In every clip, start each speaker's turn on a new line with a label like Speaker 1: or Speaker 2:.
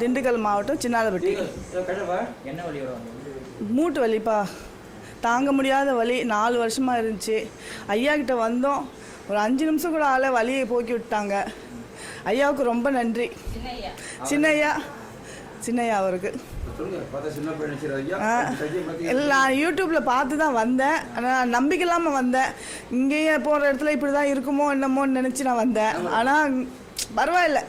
Speaker 1: திண்டுக்கல் மாவட்டம் சின்னாலப்பட்டி. மூட்டு வலிப்பா. தாங்க முடியாத வலி. நாலு வருஷமாக இருந்துச்சு. ஐயா கிட்ட வந்தோம். ஒரு அஞ்சு நிமிஷம் கூட ஆள வலியை போக்கி விட்டாங்க. ஐயாவுக்கு ரொம்ப நன்றி. சின்ன ஐயா? சின்ன ஐயா அவருக்கு இல்லை நான் யூடியூப்பில் பார்த்து தான் வந்தேன். ஆனால் நம்பிக்கை இல்லாமல் வந்தேன். இங்கேயே போகிற இடத்துல இப்படி தான் இருக்குமோ என்னமோன்னு நினச்சி நான் வந்தேன். ஆனால் பரவாயில்ல.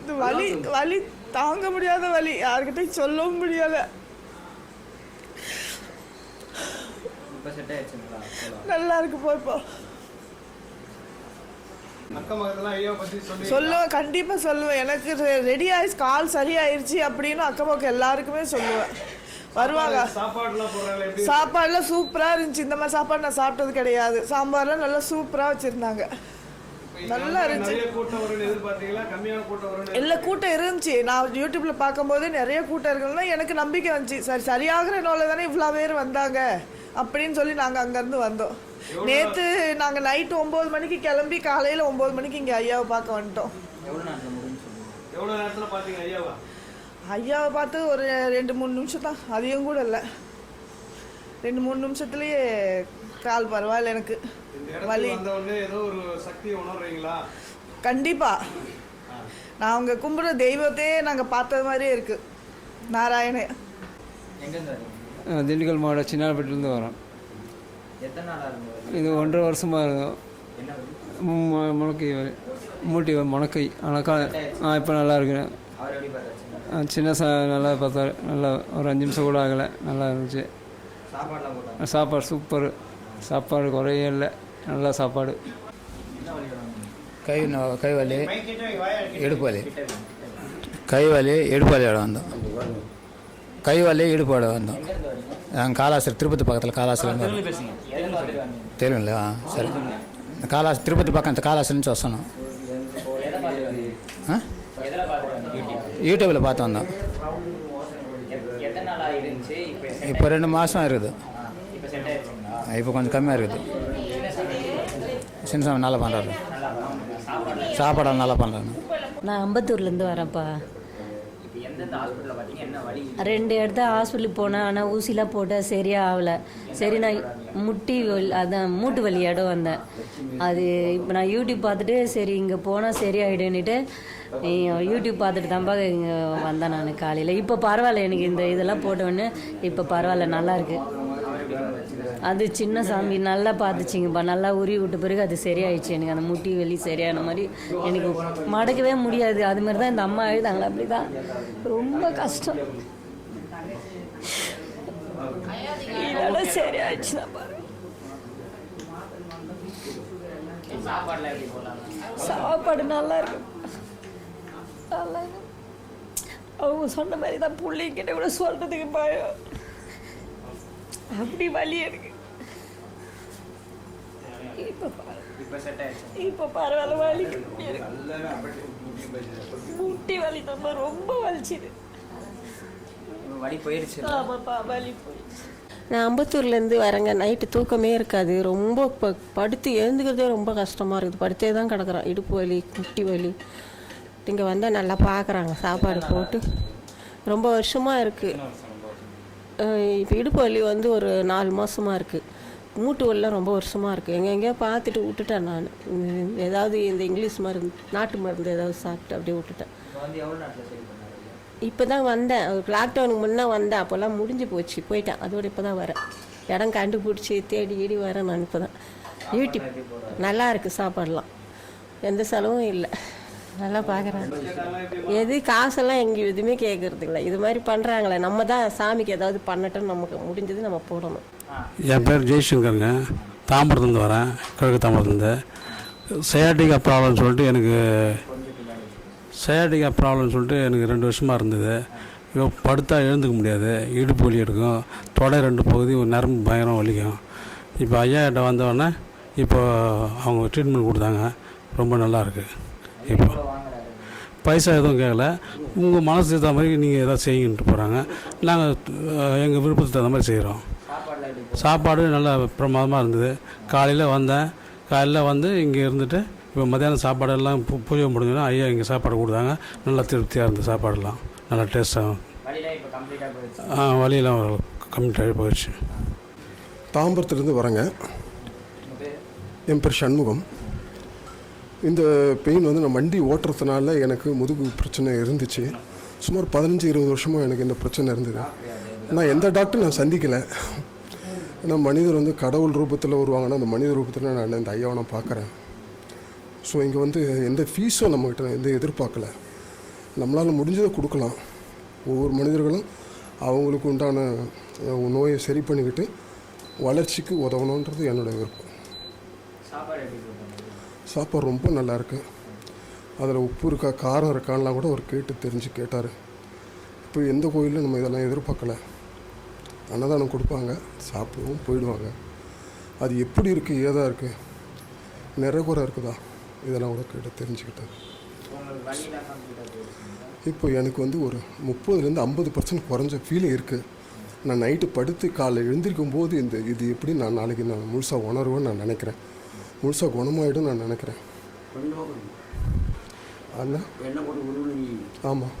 Speaker 1: இந்த வலி வலி தாங்க முடியாத வலி. யார்கிட்டயும் சொல்லவும் முடியலை. நல்லா இருக்கு போ இப்போ
Speaker 2: அக்கம் பக்கத்துல ஐயா பத்தி சொல்லி
Speaker 1: சொல்லுவேன் கண்டிப்பாக சொல்லுவேன். எனக்கு ரெடி ஆயிடுச்சு கால் சரியாயிருச்சு அப்படின்னு அக்கம் பக்கம் எல்லாருக்குமே சொல்லுவேன். வருவாங்க.
Speaker 2: சாப்பாடுலாம்
Speaker 1: சூப்பராக இருந்துச்சு. இந்த மாதிரி சாப்பாடு நான் சாப்பிட்டது கிடையாது. சாம்பார்லாம் நல்லா சூப்பராக வச்சுருந்தாங்க. நல்லா இருந்துச்சு. இல்லை கூட்டம் இருந்துச்சு. நான் யூடியூப்பில் பார்க்கும்போது நிறைய கூட்டம் இருக்குன்னா எனக்கு நம்பிக்கை வந்துச்சு. சரி சரியாகிற நோயில் தானே இவ்வளோ பேர் வந்தாங்க அப்படின்னு சொல்லி நாங்கள் அங்கேருந்து வந்தோம். நேற்று நாங்கள் நைட்டு ஒம்பது மணிக்கு கிளம்பி காலையில் ஒம்பது மணிக்கு இங்கே ஐயாவை பார்க்க வந்துட்டோம்.
Speaker 2: ஐயாவை?
Speaker 1: பார்த்து ஒரு ரெண்டு மூணு நிமிஷம் தான் அதிகம் கூட இல்லை. ரெண்டு மூணு நிமிஷத்துலேயே கால் பரவாயில்ல எனக்கு.
Speaker 2: இந்த
Speaker 1: வலி.
Speaker 2: ஏதோ ஒரு சக்தியை உணர்றீங்களா?
Speaker 1: கண்டிப்பாக நான் அவங்க கும்பிட்ற தெய்வத்தையே நாங்கள் பார்த்தது மாதிரியே இருக்குது
Speaker 3: அஹ் திண்டுக்கல் மாவட்டம் சின்னாலப்பட்டிலேருந்து வரோம். இது ஒன்றரை வருஷமாக இருக்கும்.
Speaker 4: என்ன வழி
Speaker 3: மு- மு- முனக்கை வலி. மூட்டி வலி, முனக்கை ஆனால் கா ஆ இப்போ நல்லா அஹ் சின்ன சா நல்லா பார்த்தாரு. நல்லா ஒரு அஞ்சு நிமிஷம் கூட ஆகலை. நல்லா இருந்துச்சு. சாப்பாடு சூப்பர் சாப்பாடு குறையே இல்லை. நல்ல சாப்பாடு.
Speaker 5: கை நோ- கை வலி இடுப்பு வலி. கை வலி இடுப்பு வலியோட வந்தோம். கை வலி இடுப்போட வந்தோம். நாங்கள் காலாஸ்திரி திருப்பதி பக்கத்தில்
Speaker 4: வந்தீங்க
Speaker 5: தெரியுங்களா ஆ சரி. இந்த காலாஸ் திருப்பதி பக்கம்
Speaker 4: பார்த்துட்டு வந்தீங்க? யூடியூப்
Speaker 5: யூடியூப்பில் பார்த்து வந்தோம்
Speaker 4: எத்- எத்தனை நாளாக இருந்துச்சு இப்போ
Speaker 5: ரெண்டு மாதம் இருக்குது.
Speaker 4: இப்போ
Speaker 5: கொஞ்சம் கம்மியாக இருக்குது.
Speaker 4: சின்ன
Speaker 5: நல்லா பண்ணுறாரு.
Speaker 4: சாப்பாடு
Speaker 5: நல்லா பண்ணுறாங்க
Speaker 6: நான் அம்பத்தூர்லேருந்து வரேன்ப்பா. ரெண்டு இடத்த ஹாஸ்பிட்டலுக்கு போனேன் ஆனால் ஊசிலாம் போட்டால் சரியாக ஆகலை சரி நான் முட்டி வலி அதான் மூட்டு வலி இடம் வந்தேன். அது இப்போ நான் யூடியூப் பார்த்துட்டு சரி இங்கே போனால் சரியாயிடுன்னுட்டு யூடியூப் பார்த்துட்டு தான்ப்பா இங்கே வந்தேன் நான் காலையில். இப்போ பரவாயில்ல எனக்கு இந்த இதெல்லாம் போட்டோன்னே இப்போ பரவாயில்ல நல்லா இருக்கு. அது சின்ன சாமி நல்லா பார்த்துச்சிங்கப்பா. நல்லா உருவி விட்ட பிறகு அது சரியாயிடுச்சு. எனக்கு அந்த முட்டி வலி சரியான மாதிரி எனக்கு மடக்கவே முடியாது. அது மாதிரி தான் இந்த அம்மா எழுதாங்களா அப்படி தான் ரொம்ப கஷ்டம். இதெல்லாம் சரியாயிடுச்சுன்னா பாரு
Speaker 4: சாப்பாடுலாம் எப்படி போடலாம்
Speaker 6: சாப்பாடு நல்லா இருக்கு நல்லா இருக்கு அவங்க சொன்ன மாதிரி தான் பிள்ளைங்கிட்ட கூட சொல்கிறதுக்கு பயம். அப்படி வலி இருக்கு. இப்போ பரவாயில்ல வலி முட்டி வலி ரொம்ப வலிச்சுது.
Speaker 4: வலி போயிடுச்சு
Speaker 6: ஆமாப்பா வலி போயிடுச்சு
Speaker 7: நான் அம்பத்தூர்லேருந்து வரேங்க. நைட்டு தூக்கமே இருக்காது. ரொம்ப ப படுத்து எழுந்துக்கிறதே ரொம்ப கஷ்டமாக இருக்குது. படுத்தே தான் கிடக்குறோம். இடுப்பு வலி குட்டி வலி. இங்கே வந்தால் நல்லா பார்க்குறாங்க சாப்பாடு போட்டு. ரொம்ப வருஷமாக இருக்குது இப்போ இடுப்பு வலி வந்து ஒரு நாலு மாதமாக இருக்குது மூட்டு வலிலாம் ரொம்ப வருஷமாக இருக்குது எங்கே எங்கேயோ பார்த்துட்டு விட்டுட்டேன் நான். ஏதாவது இந்த இங்கிலீஷ் மருந்து நாட்டு மருந்து ஏதாவது சாப்பிட்டு அப்படியே விட்டுட்டேன்.
Speaker 4: இப்போ
Speaker 7: தான் வந்தேன் லாக்டவுனுக்கு முன்னே வந்தேன். அப்போல்லாம் முடிஞ்சு போச்சு. போயிட்டேன். அதோட இப்போ தான் வரேன். இடம் கண்டுபிடிச்சி தேடி ஈடி வரேன் நான் இப்போ தான் யூடியூப் நல்லா இருக்குது சாப்பாடெலாம். எந்த செலவும் இல்லை. நல்லா பார்க்குறாங்க எது காசெல்லாம் எங்கேயும் எதுவுமே கேட்கறது இல்லை இது மாதிரி பண்ணுறாங்களே நம்ம தான் சாமிக்கு ஏதாவது பண்ணட்டும். நமக்கு முடிஞ்சது நம்ம போடணும்.
Speaker 8: என் பேர் ஜெய்சங்கருங்க. தாம்பரத்துலேருந்து வரேன். கிழக்கு தாம்பரத்துலேருந்து. சயாட்டிகா ப்ராப்ளம்னு சொல்லிட்டு எனக்கு சயாட்டிக்கா ப்ராப்ளம்னு சொல்லிட்டு எனக்கு ரெண்டு வருஷமாக இருந்தது. இப்போ படுத்தா எழுந்துக்க முடியாது. இடுப்பு வலி எடுக்கும். தொடை ரெண்டு பகுதி ஒரு நரம்பு பயங்கரம் வலிக்கும். இப்போ ஐயா கிட்ட வந்தோடனே இப்போ அவங்க ட்ரீட்மெண்ட் கொடுத்தாங்க. ரொம்ப நல்லாயிருக்கு இப்போ பைசா எதுவும் கேட்கல உங்கள் மனசு தகுந்த மாதிரி நீங்கள் எதாவது செய்யுங்கன்ட்டு போகிறாங்க நாங்கள் எங்கள் விருப்பத்துக்கு தகுந்த மாதிரி செய்கிறோம் சாப்பாடு நல்லா பிரமாதமாக இருந்தது. காலையில் வந்தேன். காலையில் வந்து இங்கே இருந்துட்டு இப்போ மத்தியானம் சாப்பாடெல்லாம் பூ பூஜை முடிஞ்சோன்னா ஐயா இங்கே சாப்பாடு கொடுத்தாங்க. நல்லா திருப்தியாக இருந்தது சாப்பாடெல்லாம். நல்லா டேஸ்ட்டாக
Speaker 4: போயிடுச்சு
Speaker 8: ஆ வழியெல்லாம் கம்ப்ளீட் ஆகி போயிடுச்சு.
Speaker 9: தாம்பரத்துலேருந்து வரேங்க. என் பேர் சண்முகம். இந்த பெயின் வந்து நான் வண்டி ஓட்டுறதுனால எனக்கு முதுகு பிரச்சனை இருந்துச்சு. சுமார் பதினஞ்சு இருபது வருஷமாக எனக்கு இந்த பிரச்சனை இருந்தது. நான் எந்த டாக்டர் நான் சந்திக்கலை. ஏன்னா மனிதர் வந்து கடவுள் ரூபத்தில் வருவாங்கன்னா அந்த மனித ரூபத்தில் நான் இந்த ஐயாவை நான் பார்க்குறேன். ஸோ இங்கே வந்து எந்த ஃபீஸும் நம்மக்கிட்ட எந்த எதிர்பார்க்கல. நம்மளால் முடிஞ்சதை கொடுக்கலாம். ஒவ்வொரு மனிதர்களும் அவங்களுக்கு உண்டான நோயை சரி பண்ணிக்கிட்டு வளர்ச்சிக்கு உதவணுன்றது என்னோட விருப்பம்.
Speaker 4: சாப்பாடு
Speaker 9: ரொம்ப நல்லா இருக்கு. அதில் உப்பு இருக்கா காரம் இருக்கான்லாம் கூட அவர் கேட்டு தெரிஞ்சு கேட்டார். இப்போ எந்த கோயிலும் நம்ம இதெல்லாம் எதிர்பார்க்கல. அன்னதானம் கொடுப்பாங்க சாப்பிடுவோம் போயிடுவாங்க. அது எப்படி இருக்குது ஏதா இருக்குது நிறைகுறை இருக்குதா? இதெல்லாம் கூட கேட்டு தெரிஞ்சுக்கிட்டேன். இப்போ எனக்கு வந்து ஒரு முப்பதுலேருந்து ஐம்பது பர்சன்ட் குறைஞ்ச ஃபீலிங் இருக்குது நான் நைட்டு படுத்து காலைல எழுந்திருக்கும் போது இந்த இது எப்படி நான் நாளைக்கு நான் முழுசாக உணருவேன்னு நான் நினைக்கிறேன். முழுசாக குணமாயிடும் நான் நினைக்கிறேன். ஆமாம்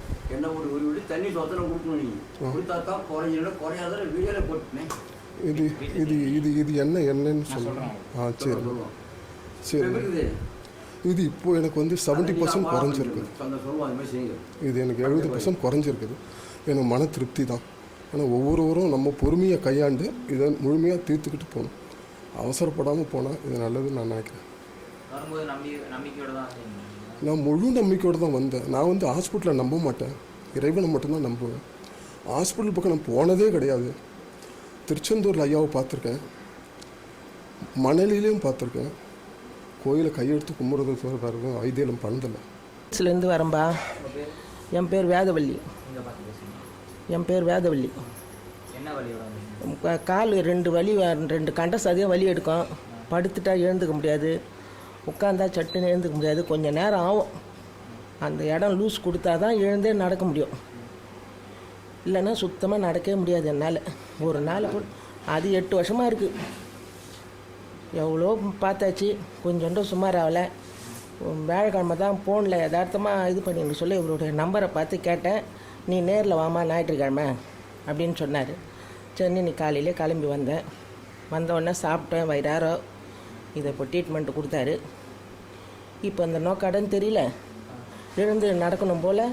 Speaker 9: இது இது இது இது என்ன என்னன்னு சொல்லுங்கள் ஆ சரி. சரி. இது இப்போ எனக்கு வந்து செவன்ட்டி பர்சன்ட் குறைஞ்சிருக்கு.
Speaker 10: அந்த சொல்லுவோம் அது மாதிரி செய்யுங்க.
Speaker 9: இது எனக்கு எழுபது பர்சன்ட் குறைஞ்சிருக்குது. எனக்கு மன திருப்தி தான். ஆனால் ஒவ்வொருவரும் நம்ம பொறுமையை கையாண்டு இதை முழுமையாக தீர்த்துக்கிட்டு போகணும். அவசரப்படாமல் போனால் இது நல்லதுன்னு நான் நினைக்கிறேன். நான் முழு நம்பிக்கையோடு தான் வந்தேன். நான் வந்து ஹாஸ்பிட்டலில் நம்ப மாட்டேன். இறைவனை மட்டும்தான் நம்புவேன். ஹாஸ்பிட்டல் பக்கம் நான் போனதே கிடையாது. திருச்செந்தூரில் ஐயாவை பார்த்துருக்கேன். மணலிலையும் பார்த்துருக்கேன். கோயிலை கையெடுத்து கும்பிட்றது சொல்கிறாரு ஐதியம் பண்ணதில்லை
Speaker 11: இருந்து வரம்பா. என் பேர் வேதவள்ளி என் பேர் வேதவள்ளி கால் ரெண்டு வலி ரெண்டு கண்ட சதியாக வலி எடுக்கும். படுத்துட்டா எழுந்துக்க முடியாது. உட்காந்தா சட்டுன்னு எழுந்துக்க முடியாது. கொஞ்சம் நேரம் ஆகும். அந்த இடம் லூஸ் கொடுத்தா தான் எழுந்தே நடக்க முடியும். இல்லைன்னா சுத்தமாக நடக்கவே முடியாது என்னால். ஒரு நாள் கூட அது எட்டு வருஷமாக இருக்குது எவ்வளோ பார்த்தாச்சு. கொஞ்சோண்டு சுமார் ஆகலை வேலைக்கிழமை தான் ஃபோனில் யதார்த்தமாக இது பண்ணின்னு சொல்லி இவருடைய நம்பரை பார்த்து கேட்டேன். நீ நேரில் வாமா ஞாயிற்றுக்கிழமை அப்படின்னு சொன்னார். சரி நீ காலையிலே கிளம்பி வந்தேன் வந்த உடனே சாப்பிட்டேன் வயிறாரோ. இதை இப்போ ட்ரீட்மெண்ட் கொடுத்தாரு. இப்போ அந்த நோக்காடன்னு தெரியல. எழுந்து நடக்கணும் போல்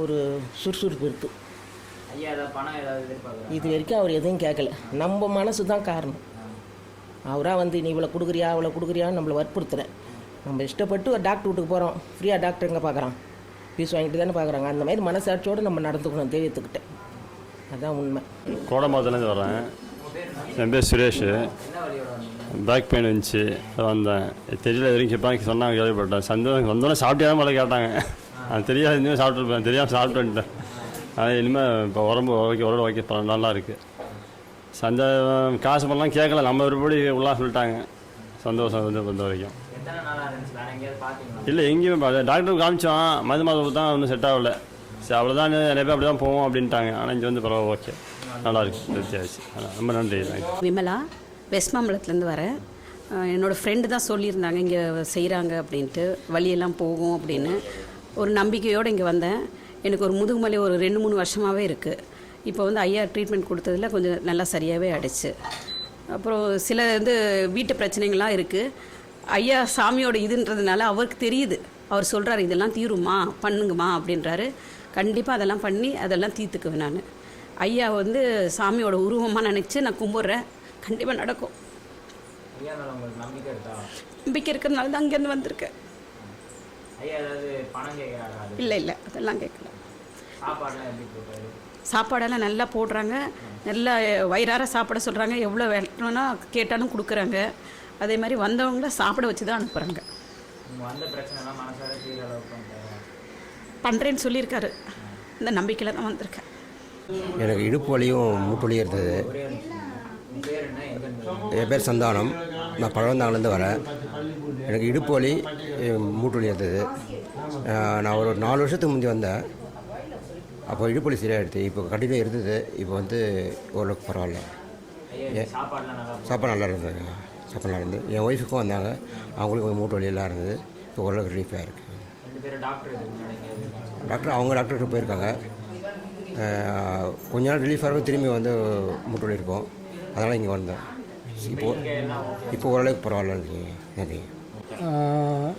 Speaker 11: ஒரு சுறுசுறுப்பு இருக்குது இது வரைக்கும் அவர் எதுவும் கேட்கல. நம்ம மனசு தான் காரணம். அவராக வந்து நீ இவ்வளோ கொடுக்குறியா அவ்வளோ கொடுக்குறியான்னு நம்மளை வற்புறுத்துறேன் நம்ம இஷ்டப்பட்டு ஒரு டாக்டர் வீட்டுக்கு போகிறோம் ஃப்ரீயாக டாக்டர் எங்கே பார்க்குறான் ஃபீஸ் வாங்கிட்டு தானே பார்க்குறாங்க அந்த மாதிரி மனசாட்சியோடு நம்ம நடந்துக்கணும் தெய்வத்துக்கிட்ட அதுதான் உண்மை.
Speaker 12: கோடம்பாத்துலேருந்து வரேன் என் பேர் சுரேஷ். பேக் பெயின் இருந்துச்சு. வந்தேன். தெரியல எதுவும் கேட்பாங்க சொன்னாங்க கேள்விப்பட்டேன். சந்தோஷம் வந்தோடனே சாப்பிட்டே போல கேட்டாங்க. அது தெரியாது இனிமேல் சாப்பிட்ருப்பேன் தெரியாமல் சாப்பிட்டு வந்துட்டேன் இனிமேல் இப்போ உடம்பு ஓகே உடம்பு ஓகே பரவ- நல்லா இருக்குது சந்த காசு பண்ணலாம் கேட்கல. நம்ம ஒருபடி உள்ளா சொல்லிட்டாங்க. சந்தோஷம் வந்து பொறுத்த வரைக்கும். இல்லை எங்கேயுமே பார்த்து டாக்டர் காமிச்சோம் மது மாதம் தான் ஒன்றும் செட் ஆகல. சரி அவ்வளோதான் நிறைய பேர் அப்படி தான் போவோம் அப்படின்ட்டாங்க. ஆனால் இங்கே வந்து பரவாயில்ல ஓகே நல்லா இருக்கு. ரொம்ப நன்றி.
Speaker 13: விமலா வெஸ்ட் மாம்பலத்துலேருந்து வரேன் அஹ் என்னோட ஃப்ரெண்டு தான் சொல்லியிருந்தாங்க. இங்கே செய்கிறாங்க அப்படின்ட்டு. வழியெல்லாம் போகும் அப்படின்னு. ஒரு நம்பிக்கையோடு இங்கே வந்தேன். எனக்கு ஒரு முதுகுமலை ஒரு ரெண்டு மூணு வருஷமாகவே இருக்குது இப்போ வந்து ஐயா ட்ரீட்மெண்ட் கொடுத்ததுல கொஞ்சம் நல்லா சரியாகவே ஆயிடுச்சு. அப்புறம் சில வந்து வீட்டு பிரச்சனைகள்லாம் இருக்குது ஐயா சாமியோட இதுன்றதுனால அவருக்கு தெரியுது. அவர் சொல்கிறாரு இதெல்லாம் தீருமா? பண்ணுங்கம்மா அப்படின்றாரு. கண்டிப்பாக அதெல்லாம் பண்ணி அதெல்லாம் தீர்த்துக்குவேன் நான். ஐயா வந்து சாமியோட உருவமாக நினச்சி நான் கும்பிட்றேன். கண்டிப்பாக நடக்கும்.
Speaker 4: நம்பிக்கை இருக்கா?
Speaker 13: நம்பிக்கை இருக்கிறதுனால தான் அங்கேருந்து வந்திருக்கேன். இல்லை இல்லை. அதெல்லாம் கேட்கல. சாப்பாடெல்லாம் நல்லா போடுறாங்க. நல்லா வயிறார சாப்பிட சொல்கிறாங்க எவ்வளோ வேணும்னா கேட்டாலும் கொடுக்குறாங்க. அதே மாதிரி வந்தவங்கள சாப்பிட வச்சு தான் அனுப்புகிறாங்க பண்ணுறேன்னு சொல்லியிருக்காரு. இந்த நம்பிக்கையில் தான் வந்திருக்கேன்.
Speaker 14: எனக்கு இடுப்பு வலியும் மூட்டு வலியும் இருந்தது. என் பேர் சந்தானம். நான் பழவந்தாங்கலேருந்து வரேன். எனக்கு இடுப்பு வலி அஹ், மூட்டு வலி இருந்தது. நான் ஒரு நாலு வருஷத்துக்கு முந்தி வந்தேன். அப்போ இடுப்பு வலி சரியாயிடுது இப்போ கண்டிப்பாக இருந்தது. இப்போ வந்து ஓரளவுக்கு பரவாயில்ல.
Speaker 4: ஐயா சாப்பாடுலாம் நல்லா
Speaker 14: சாப்பாடு நல்லா இருந்தது.
Speaker 12: என் ஒய்ஃபுக்கும் வந்தாங்க. அவங்களுக்கும் மூட்டு வலியெல்லாம் இருந்தது. இப்போ ஓரளவுக்கு ரிலீஃபாக இருக்குது
Speaker 4: டாக்டர்
Speaker 12: அவங்க டாக்டர்கிட்ட போயிருக்காங்க. கொஞ்ச நாள் ரிலீஃப் ஆகும் திரும்பி வந்து மூட்டு வலி இருக்கும். அதனால் இங்கே வந்தேன். இப்போ இப்போ ஓரளவுக்கு பரவாயில்ல நன்றி
Speaker 15: ஆஹ்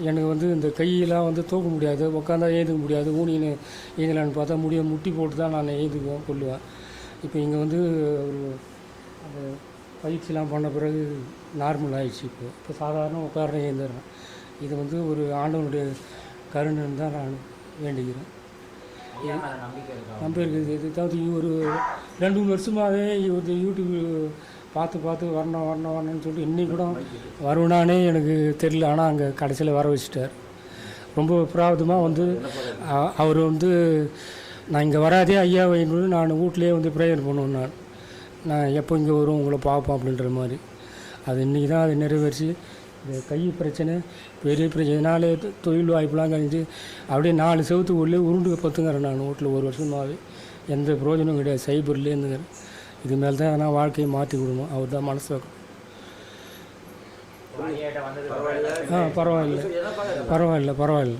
Speaker 15: எனக்கு வந்து இந்த கையெல்லாம் வந்து தூக்க முடியாது உட்காந்தா ஏந்துக்க முடியாது ஊனின்னு ஏங்கலான்னு பார்த்தா முடிய முட்டி போட்டு தான் நான் ஏந்துக்குவேன் கொள்ளுவேன் இப்போ இங்கே வந்து ஒரு அந்த பயிற்சிலாம் பண்ண பிறகு நார்மல் ஆயிடுச்சு இப்போ. இப்போ சாதாரண உட்கார ஏந்துடுறேன் இது வந்து ஒரு ஆண்டவனுடைய கருணைன்னு தான் நான் வேண்டிக்கிறேன்
Speaker 4: நம்பிக்கை இருக்கா?
Speaker 15: நம்பி இருக்குது. இது தவிர்த்து ஒரு ரெண்டு மூணு வருஷமாகவே இது யூடியூப் பார்த்து பார்த்து வரணும் வரணும் வரணும்னு சொல்லிட்டு இன்னி கூட வருவனானே எனக்கு தெரியல. ஆனால் அங்கே கடைசியில் வர வச்சுட்டார். ரொம்ப பிராப்தமாக வந்து அவர் வந்து நான் இங்கே வராதே ஐயா வைன்னு நான் வீட்லேயே வந்து ப்ரேயர் பண்ணுவேன் நான். நான் எப்போ இங்கே வரும் உங்களை பார்ப்போம் அப்படின்ற மாதிரி. அது இன்றைக்கி தான் அது நிறைவேறிச்சு. இந்த கை பிரச்சனை பெரிய பிரச்சனைனாலே தொழில் வாய்ப்புலாம் கழிஞ்சு அப்படியே நாலு செவத்துக்குள்ளே உருண்டு பத்துங்கிறேன் நான் வீட்டில் ஒரு வருஷமாகவே எந்த பிரயோஜனம் கிடையாது. சைபர்லேருந்துங்கிறேன். இது மேலே தான் நான் வாழ்க்கையை மாற்றி கொடுக்கணும் அவர் தான் மனசு வைக்கணும். ஆ பரவாயில்ல. பரவாயில்ல பரவாயில்ல.